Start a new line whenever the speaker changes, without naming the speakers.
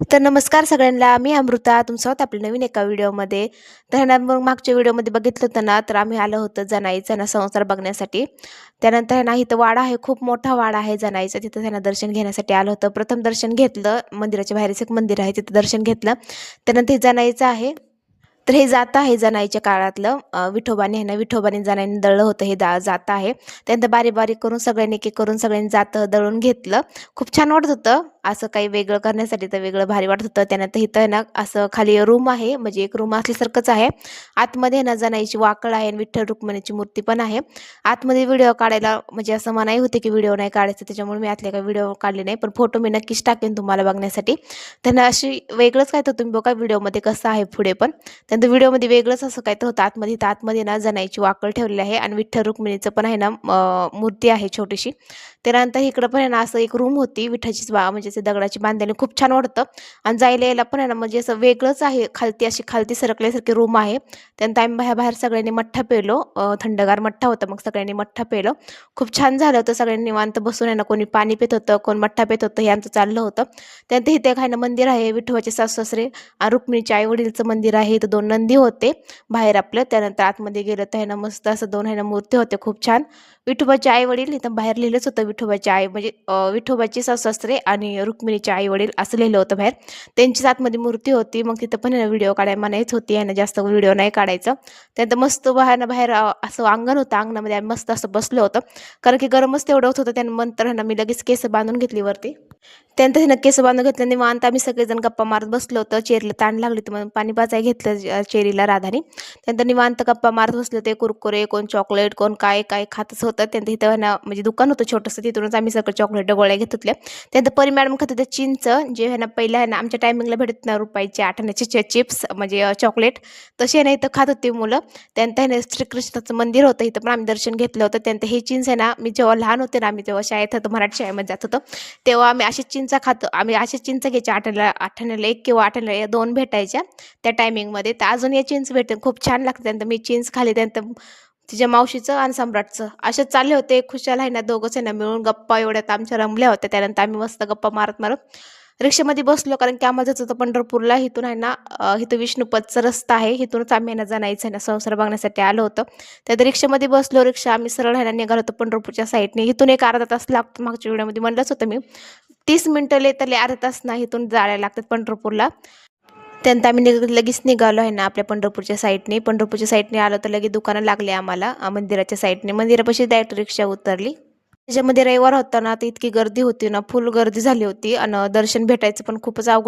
तर नमस्कार सगळ्यांना मी अमृता तुमचं आहोत आपल्या नवीन एका व्हिडिओमध्ये. तर ह्यानं मग मागच्या व्हिडिओमध्ये बघितलं होतं ना तर आम्ही आलो होतो जनाई ना संसार बघण्यासाठी. त्यानंतर ह्यांना इथं वाडा आहे खूप मोठा वाडा आहे जनाईचा. तिथं त्यांना दर्शन घेण्यासाठी आलं होतं. प्रथम दर्शन घेतलं मंदिराच्या बाहेरच एक मंदिर आहे तिथं दर्शन घेतलं. त्यानंतर हे जनाईचं आहे. तर हे जातं आहे जनाईच्या काळातलं. विठोबाने आहे ना विठोबाने जनाईने दळलं होतं हे दा जातं आहे. त्यानंतर बारीक बारीक करून सगळ्यांनी एक एक करून सगळ्यांनी जातं दळून घेतलं. खूप छान वाटत होतं. असं काही वेगळं करण्यासाठी तर वेगळं भारी वाटत होतं. त्यानंतर इथं आहे ना असं खाली रूम आहे म्हणजे एक रूम असल्यासारखंच आहे. आतमध्ये आहे ना जनाईची वाकळ आहे आणि विठ्ठल रुक्मिणीची मूर्ती पण आहे. आतमध्ये व्हिडिओ काढायला म्हणजे असं मनाई होते की व्हिडिओ नाही काढायचं त्याच्यामुळे मी आतले काही व्हिडिओ काढले नाही. पण फोटो मी नक्कीच टाकेन तुम्हाला बघण्यासाठी. त्यांना अशी वेगळंच काय तर तुम्ही बघा व्हिडिओमध्ये कसं आहे पुढे पण. त्यानंतर व्हिडिओमध्ये वेगळंच असं काय तर होतं. आतमध्ये तर आतमध्ये ना जनाईची वाकळ ठेवलेली आहे आणि विठ्ठल रुक्मिणीचं पण आहे ना मूर्ती आहे छोटीशी. त्यानंतर इकडं पण आहे ना असं एक रूम होती विठ्ठाचीच वा म्हणजे असे दगडाची बांधलेली खूप छान वाटतं. आणि जायला यायला पण आहे ना म्हणजे असं वेगळंच आहे. खालती अशी खालती सरकल्यासारखी रूम आहे. त्यानंतर आम्ही बाहेर बाहेर सगळ्यांनी मठ्ठा पेलो. थंडगार मठ्ठा होता मग सगळ्यांनी मठ्ठा पेलो. खूप छान झालं होतं सगळ्यांनी निवांत बसून आहे ना कोणी पाणी पित होतं कोण मठ्ठा पित होतं हे आमचं चाललं होतं. त्यानंतर इथे एक ना मंदिर आहे विठोबाचे सासू सासरे आणि रुक्मिणीच्या आई वडीलचं मंदिर आहे. इथं दोन नंदी होते बाहेर आपलं. त्यानंतर आतमध्ये गेलं तर ना मस्त असं दोन आहे ना मूर्ती होते खूप छान. विठोबाचे आई वडील इथं बाहेर लिहिलंच होतं विठोबाचे आई म्हणजे विठोबाचे सासू सासरे आणि रुक्मिणीचे आई वडील असं लिहिलं होतं बाहेर. त्यांचीच आतमध्ये मूर्ती होती. मग तिथं पण आहे ना व्हिडिओ काढायला. म्हणायच होती आहे ना जास्त व्हिडिओ नाही काढायचं. त्यानंतर मस्त बाहेर बाहेर असं अंगण होतं. अंगणामध्ये आम्ही मस्त असं बसलो होतं. कारण की गरमच तेवढं होत होतं. त्यानंतर आहे मी लगेच केस बांधून घेतली वरती. त्यानंतर नक्की केस बांधून घेतलं. निवांत आम्ही सगळेजण गप्पा मारत बसलो होतो. चेरीला ताण लागली होती म्हणून पाणी पाचाय घेतलं चेरीला राधानी. त्यानंतर निवांत गप्पा मारत बसले होते. कुरकुरे कोण चॉकलेट कोण काय काय खातच होतं. त्यानंतर इथं ना म्हणजे दुकान होतं छोटंसं तिथूनच आम्ही सगळं चॉकलेट गोळ्या घेत होतल्या. त्यानंतर परी मॅडम खात होते चिंच जे आहे ना पहिलं आहे ना आमच्या टायमिंगला भेटत ना रुपयाचे आठवण्याचे चिप्स म्हणजे चॉकलेट तसे ना इथं खात होती मुलं. त्यानंतर आहे ना श्रीकृष्णाचं मंदिर होतं. इथं पण आम्ही दर्शन घेतलं होतं. त्यानंतर हे चिंच आहे ना मी जेव्हा लहान होते ना आम्ही तेव्हा शाळेत होतो मराठी शाळेमध्ये जात होतो तेव्हा आम्ही असे चिंच खातो. आम्ही असे चिंच घ्यायच्या आठवड्याला आठण्याला एक किंवा आठवड्याला या दोन भेटायच्या त्या टायमिंगमध्ये तर अजून या चिंच भेटते खूप छान लागते त्यानंतर मी चिंच खाली त्यानंतर तिच्या मावशीचं आणि सम्राटचं. असे चालले होते. खुशाल आहे ना दोघंच आहे ना मिळून गप्पा एवढ्यात आमच्या रमल्या होत्या. त्यानंतर आम्ही मस्त गप्पा मारत मारत रिक्षामध्ये बसलो कारण की आम्हाला जायचं होतं पंढरपूरला इथून आहे ना इथं विष्णुपदचा रस्ता आहे. इथूनच आम्ही आहे ना जाणायचं आहे ना संसार बघण्यासाठी आलो होतो. त्यात रिक्षामध्ये बसलो रिक्षा आम्ही सरळ आहे ना निघालो होतो पंढरपूरच्या साईडने. इथून एक अर्धा तास लागतो मागच्या व्हिडिओमध्ये म्हणलंच होतं मी. तीस मिनटं लेतले अर्धा तास नाही इथून जायला लागतात पंढरपूरला. त्यानंतर आम्ही निघ लगेच निघालो आहे ना आपल्या पंढरपूरच्या साईडने. पंढरपूरच्या साईडने आलो तर लगेच दुकानं लागले आम्हाला मंदिराच्या साईडने. मंदिरापाशी डायरेक्ट रिक्षा उतरली. त्याच्यामध्ये रविवार होता ना तर इतकी गर्दी होती ना फुल गर्दी झाली होती. आणि दर्शन भेटायचं पण खूपच अवघड